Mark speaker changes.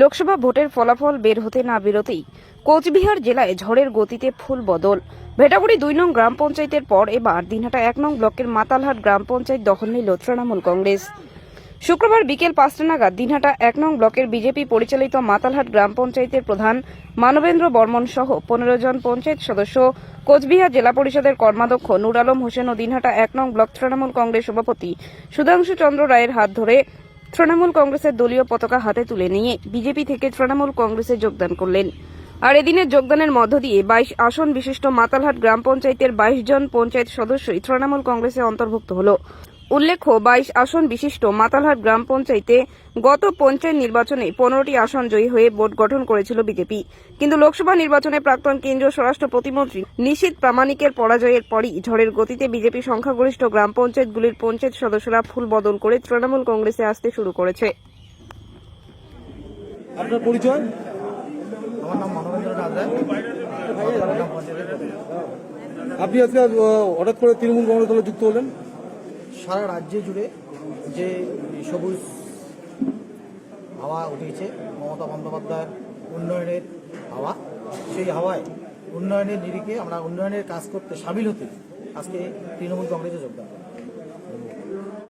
Speaker 1: লোকসভা ভোটের ফলাফল বের হতে না বেরোতেই কোচবিহার জেলায় ঝড়ের গতিতে ফুল বদল। ভেটাগুড়ি দুই নং গ্রাম পঞ্চায়েতের পর এবার দিনহাটা এক নং ব্লকের মাতালহাট গ্রাম পঞ্চায়েত দখল নিল তৃণমূল কংগ্রেস। শুক্রবার বিকেল পাঁচটা নাগাদ দিনহাটা এক নং ব্লকের বিজেপি পরিচালিত মাতালহাট গ্রাম পঞ্চায়েতের প্রধান মানবেন্দ্র বর্মন সহ পনেরো জন পঞ্চায়েত সদস্য, কোচবিহার জেলা পরিষদের কর্মাধ্যক্ষ নুর আলম হোসেন ও দিনহাটা এক নং ব্লক তৃণমূল কংগ্রেস সভাপতি সুধাংশু চন্দ্র রায়ের হাত ধরে তৃণমূল কংগ্রেসের দলীয় পতাকা হাতে তুলে নিয়ে বিজেপি থেকে তৃণমূল কংগ্রেসে যোগদান করলেন। আর এদিনের যোগদানের মধ্য দিয়ে বাইশ আসন বিশিষ্ট মাতালহাট গ্রাম পঞ্চায়েতের বাইশ জন পঞ্চায়েত সদস্যই তৃণমূল কংগ্রেসে অন্তর্ভুক্ত হল। উল্লেখ্য বাইশ আসন বিশিষ্ট মাতালহাট গ্রাম পঞ্চায়েতে গত পঞ্চায়েত নির্বাচনে পনেরোটি আসন জয়ী হয়ে বোর্ড গঠন করেছিল বিজেপি। কিন্তু লোকসভা নির্বাচনে প্রাক্তন কেন্দ্রীয় স্বরাষ্ট্র প্রতিমন্ত্রী নিশীত প্রামাণিকের পরাজয়ের পরই ঝড়ের গতিতে বিজেপি সংখ্যাগরিষ্ঠ গ্রাম পঞ্চায়েতগুলির পঞ্চায়েত সদস্যরা ফুল বদল করে তৃণমূল কংগ্রেসে আসতে শুরু করেছে।
Speaker 2: আপনার পরিচয়?
Speaker 3: আমার নাম।
Speaker 2: আপনি আজকে হঠাৎ করে তৃণমূল কংগ্রেস দলে যুক্ত হলেন?
Speaker 3: সারা রাজ্যে জুড়ে যে সবুজ হাওয়া উঠেছে, মমতা বন্দ্যোপাধ্যায়ের উন্নয়নের হাওয়া, সেই হাওয়ায় উন্নয়নের নিরিখে আমরা উন্নয়নের কাজ করতে সামিল হতে আজকে তৃণমূল কংগ্রেসে যোগদান।